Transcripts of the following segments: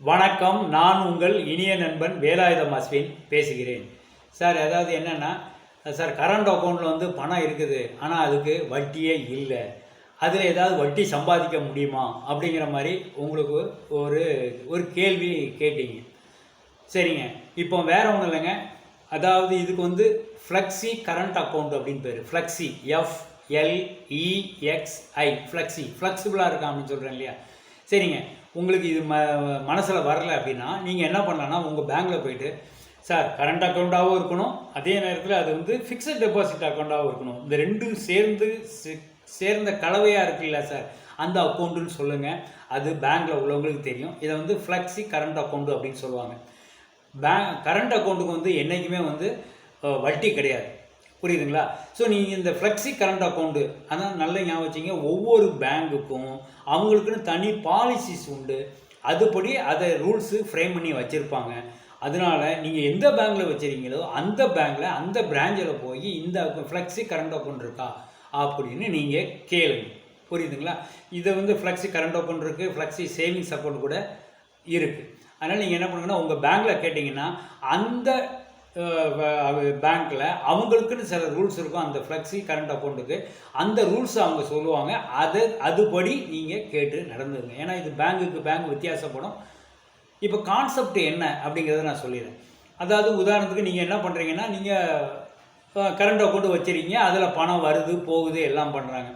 வணக்கம் நான் உங்கள் இனிய நண்பன் வேலாயுதம் அஸ்வின் பேசுகிறேன். சார் அதாவது என்னென்னா சார் கரண்ட் அக்கௌண்ட்டில் வந்து பணம் இருக்குது ஆனால் அதுக்கு வட்டியே இல்லை. அதில் ஏதாவது வட்டி சம்பாதிக்க முடியுமா? அப்படிங்கிற மாதிரி உங்களுக்கு ஒரு ஒரு கேள்வி கேட்டீங்க. சரிங்க. இப்போ வேறு ஒன்றும் இல்லைங்க. அதாவது இதுக்கு வந்து ஃப்ளெக்ஸி கரண்ட் அக்கௌண்ட் அப்படின்னு பேர். ஃப்ளெக்ஸி எஃப் எல்இஎக்ஸ்ஐ ஃப்ளெக்ஸி ஃப்ளெக்சிபிளாக இருக்கா அப்படின்னு சொல்கிறேன் இல்லையா? சரிங்க. உங்களுக்கு இது ம மனசில் வரல அப்படின்னா நீங்கள் என்ன பண்ணலான்னா உங்கள் பேங்க்கில் போயிட்டு சார் கரண்ட் அக்கௌண்ட்டாகவும் இருக்கணும். அதே நேரத்தில் அது வந்து ஃபிக்ஸட் டெபாசிட் அக்கௌண்ட்டாகவும் இருக்கணும். இந்த ரெண்டும் சேர்ந்து சேர்ந்த கலவையாக இருக்குல்ல சார் அந்த அக்கௌண்ட்டுன்னு சொல்லுங்கள் அது பேங்க்கில் உள்ளவங்களுக்கு தெரியும். இதை வந்து ஃப்ளெக்ஸி கரண்ட் அக்கௌண்ட்டு அப்படின்னு சொல்லுவாங்க. பேங்க் கரண்ட் அக்கௌண்ட்டுக்கு வந்து என்றைக்குமே வந்து வட்டி கிடையாது. புரியுதுங்களா? ஸோ நீங்கள் இந்த ஃப்ளெக்ஸி கரண்ட் அக்கௌண்ட்டு அதான் நல்ல ஞாபகம் வச்சிங்க. ஒவ்வொரு பேங்க்குக்கும் அவங்களுக்குன்னு தனி பாலிசிஸ் உண்டு. அதுபடி அதை ரூல்ஸு ஃப்ரேம் பண்ணி வச்சுருப்பாங்க. அதனால நீங்கள் எந்த பேங்க்கில் வச்சுருக்கீங்களோ அந்த பேங்க்கில் அந்த பிராஞ்சில் போய் இந்த ஃப்ளெக்ஸி கரண்ட் அக்கௌண்ட் இருக்கா? அப்படின்னு நீங்கள் கேளுங்க. புரியுதுங்களா? இதை வந்து ஃப்ளெக்ஸி கரண்ட் அக்கௌண்ட் இருக்குது ஃப்ளெக்ஸி சேவிங்ஸ் அக்கௌண்ட் கூட இருக்குது அதனால் நீங்கள் என்ன பண்ணுங்கன்னா உங்கள் பேங்க்கில் கேட்டிங்கன்னா அந்த பேங்க்கில் அவங்களுக்குன்னு சில ரூல்ஸ் இருக்கும். அந்த ஃப்ளெக்ஸி கரண்ட் அக்கௌண்ட்டுக்கு அந்த ரூல்ஸ் அவங்க சொல்லுவாங்க. அதை அதுபடி நீங்கள் கேட்டு நடந்துருங்க ஏன்னா இது பேங்குக்கு பேங்க் வித்தியாசப்படும். இப்போ கான்செப்ட் என்ன அப்படிங்கிறத நான் சொல்லிடுறேன். அதாவது உதாரணத்துக்கு நீங்கள் என்ன பண்ணுறீங்கன்னா நீங்கள் கரண்ட் அக்கௌண்ட் வச்சுருக்கீங்க. அதில் பணம் வருது போகுது எல்லாம் பண்ணுறாங்க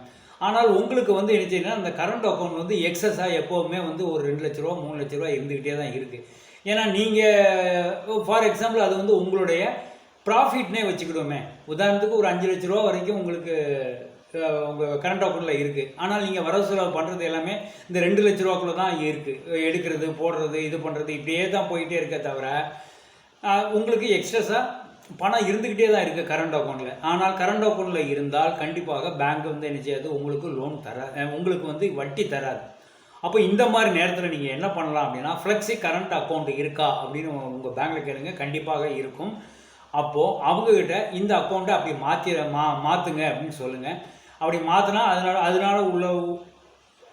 ஆனால் உங்களுக்கு வந்து என்ன செய்யணும்னா அந்த கரண்ட் அக்கௌண்ட் வந்து எக்ஸஸாக எப்போவுமே வந்து ஒரு ரெண்டு லட்ச ரூபா மூணு லட்ச ரூபா இருந்துக்கிட்டே தான் இருக்குது ஏன்னா நீங்கள் ஃபார் எக்ஸாம்பிள் அது வந்து உங்களுடைய ப்ராஃபிட்னே வச்சுக்கிடுவோமே. உதாரணத்துக்கு ஒரு அஞ்சு லட்ச ரூபா வரைக்கும் உங்களுக்கு உங்கள் கரண்ட் அக்கௌண்ட்டில் இருக்குது ஆனால் நீங்கள் வரவு செலவு பண்ணுறது எல்லாமே இந்த ரெண்டு லட்ச ரூபாக்குள்ள தான் இருக்குது எடுக்கிறது போடுறது இது பண்ணுறது இப்படியே தான் போயிட்டே இருக்க தவிர உங்களுக்கு எக்ஸ்ட்ரஸாக பணம் இருந்துக்கிட்டே தான் இருக்குது கரண்ட் அக்கௌண்ட்டில் ஆனால் கரண்ட் அக்கௌண்ட்டில் இருந்தால் கண்டிப்பாக பேங்க் வந்து என்ன செய்யாது? உங்களுக்கு லோன் தரா உங்களுக்கு வந்து வட்டி தராது. அப்போ இந்த மாதிரி நேரத்தில் நீங்கள் என்ன பண்ணலாம் அப்படின்னா ஃப்ளெக்ஸி கரண்ட் அக்கௌண்ட் இருக்கா அப்படின்னு உங்கள் பேங்க்கில் கேளுங்க. கண்டிப்பாக இருக்கும். அப்போது அவங்கக்கிட்ட இந்த அக்கௌண்ட்டை அப்படி மாற்றி மா மாற்றுங்க அப்படின்னு சொல்லுங்கள் அப்படி மாற்றினா அதனால் அதனால் உள்ள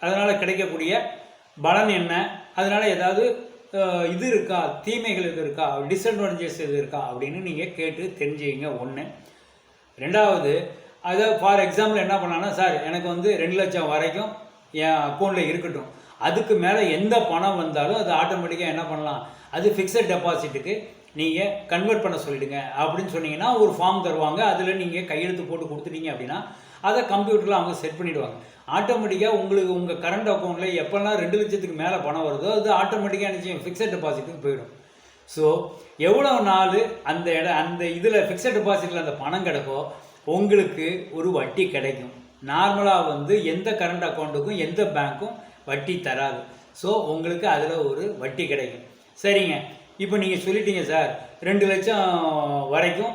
அதனால் கிடைக்கக்கூடிய பலன் என்ன? அதனால் ஏதாவது இது இருக்கா? தீமைகள் எது இருக்கா? டிஸ்அட்வான்டேஜஸ் இது இருக்கா? அப்படின்னு நீங்கள் கேட்டு தெரிஞ்சுக்கிங்க. ஒன்று ரெண்டாவது அதை ஃபார் எக்ஸாம்பிள் என்ன பண்ணலாம்னா சார் எனக்கு வந்து ரெண்டு லட்சம் வரைக்கும் என் அக்கௌண்ட்டில் இருக்கட்டும். அதுக்கு மேலே எந்த பணம் வந்தாலும் அது ஆட்டோமேட்டிக்காக என்ன பண்ணலாம்? அது ஃபிக்ஸட் டெபாசிட்டுக்கு நீங்கள் கன்வெர்ட் பண்ண சொல்லிடுங்க. அப்படின்னு சொன்னீங்கன்னா ஒரு ஃபார்ம் தருவாங்க. அதில் நீங்கள் கையெழுத்து போட்டு கொடுத்துட்டீங்க அப்படின்னா அதை கம்ப்யூட்டரில் அவங்க செட் பண்ணிடுவாங்க. ஆட்டோமேட்டிக்காக உங்களுக்கு உங்கள் கரண்ட் அக்கௌண்ட்டில் எப்போல்லாம் ரெண்டு லட்சத்துக்கு மேலே பணம் வருதோ அது ஆட்டோமேட்டிக்காக நிச்சயம் ஃபிக்ஸட் டெபாசிட்டுக்கு போயிடும். ஸோ எவ்வளோ நாள் அந்த இட அந்த இதில் ஃபிக்ஸட் டெபாசிட்டில் அந்த பணம் கிடக்கோ உங்களுக்கு ஒரு வட்டி கிடைக்கும். நார்மலாக வந்து எந்த கரண்ட் அக்கௌண்ட்டுக்கும் எந்த பேங்க்கும் வட்டி தராது. ஸோ உங்களுக்கு அதில் ஒரு வட்டி கிடைக்கும். சரிங்க. இப்போ நீங்கள் சொல்லிட்டீங்க சார் ரெண்டு லட்சம் வரைக்கும்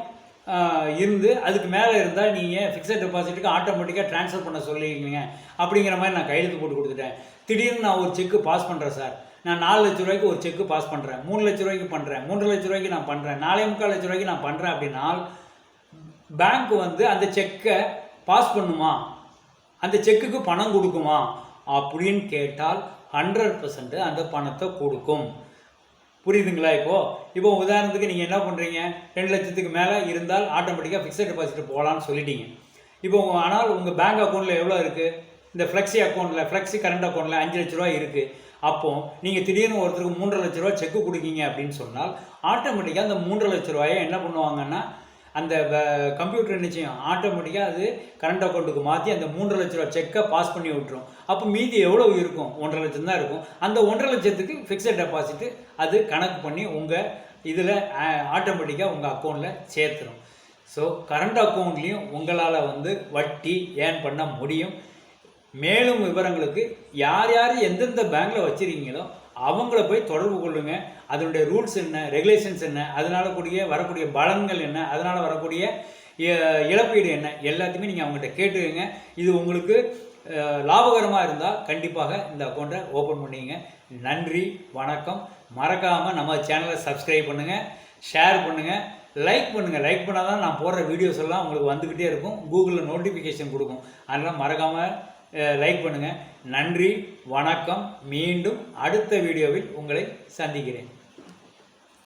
இருந்து அதுக்கு மேலே இருந்தால் நீங்கள் ஃபிக்ஸட் டெபாசிட்டுக்கு ஆட்டோமேட்டிக்காக ட்ரான்ஸ்ஃபர் பண்ண சொல்லிருக்கீங்க. அப்படிங்கிற மாதிரி நான் கையெழுத்து போட்டு கொடுத்துட்டேன். திடீர்னு நான் ஒரு செக்கு பாஸ் பண்ணுறேன் சார் நான் நாலு லட்ச ரூபாய்க்கு ஒரு செக்கு பாஸ் பண்ணுறேன் மூணு லட்ச ரூபாய்க்கு பண்ணுறேன் மூன்று லட்ச ரூபாய்க்கு நான் பண்ணுறேன் நாலே முக்கால் லட்ச ரூபாய்க்கு நான் பண்ணுறேன் அப்படின்னா பேங்க் வந்து அந்த செக்கை பாஸ் பண்ணுமா? அந்த செக்குக்கு பணம் கொடுக்குமா? அப்படின்னு கேட்டால் ஹண்ட்ரட் பர்சன்ட் அந்த பணத்தை கொடுக்கும். புரியுதுங்களா இப்போது இப்போ உதாரணத்துக்கு நீங்கள் என்ன பண்ணுறீங்க ரெண்டு லட்சத்துக்கு மேலே இருந்தால் ஆட்டோமேட்டிக்காக ஃபிக்ஸட் டெபாசிட் போகலான்னு சொல்லிட்டீங்க. இப்போ உங்கள் ஆனால் உங்கள் பேங்க் அக்கௌண்ட்டில் எவ்வளோ இருக்குது இந்த ஃப்ளெக்ஸி அக்கௌண்ட்டில் ஃப்ளெக்ஸி கரண்ட் அக்கௌண்ட்டில் அஞ்சு லட்ச ரூபா இருக்குது அப்போது நீங்கள் திடீர்னு ஒருத்தருக்கு மூன்றரை லட்ச ரூபா செக்கு கொடுக்கீங்க அப்படின்னு சொன்னால் ஆட்டோமேட்டிக்காக அந்த மூன்றரை லட்ச ரூபாயை என்ன பண்ணுவாங்கன்னா அந்த கம்ப்யூட்டர் நிச்சயம் ஆட்டோமேட்டிக்காக அது கரண்ட் அக்கௌண்ட்டுக்கு மாற்றி அந்த மூன்றரை லட்ச ரூபா செக்கை பாஸ் பண்ணி விட்டுரும். அப்போ மீதி எவ்வளோ இருக்கும்? ஒன்றரை லட்சம் தான் இருக்கும். அந்த ஒன்றரை லட்சத்துக்கு ஃபிக்ஸட் டெபாசிட்டு அது கணக்கு பண்ணி உங்கள் இதில் ஆட்டோமேட்டிக்காக உங்கள் அக்கௌண்ட்டில் சேர்த்துரும். ஸோ கரண்ட் அக்கௌண்ட்லேயும் உங்களால் வந்து வட்டி ஏர்ன் பண்ண முடியும். மேலும் விவரங்களுக்கு யார் யார் எந்தெந்த பேங்க்கில் வச்சுருக்கீங்களோ அவங்கள போய் தொடர்பு கொள்ளுங்க. அதனுடைய ரூல்ஸ் என்ன ரெகுலேஷன்ஸ் என்ன அதனால கூடிய வரக்கூடிய பலன்கள் என்ன அதனால் வரக்கூடிய இழப்பீடு என்ன எல்லாத்தையுமே நீங்கள் அவங்ககிட்ட கேட்டுக்கங்க. இது உங்களுக்கு லாபகரமாக இருந்தால் கண்டிப்பாக இந்த அக்கௌண்ட்டை ஓப்பன் பண்ணிங்க நன்றி வணக்கம். மறக்காமல் நம்ம சேனலை சப்ஸ்கிரைப் பண்ணுங்கள் ஷேர் பண்ணுங்கள் லைக் பண்ணுங்கள் லைக் பண்ணால் தான் நான் போடுற வீடியோஸ் எல்லாம் உங்களுக்கு வந்துக்கிட்டே இருக்கும். கூகுளில் நோட்டிஃபிகேஷன் கொடுக்கும். அதனால் மறக்காமல் லைக் பண்ணுங்கள் நன்றி வணக்கம். மீண்டும் அடுத்த வீடியோவில் உங்களை சந்திக்கிறேன்.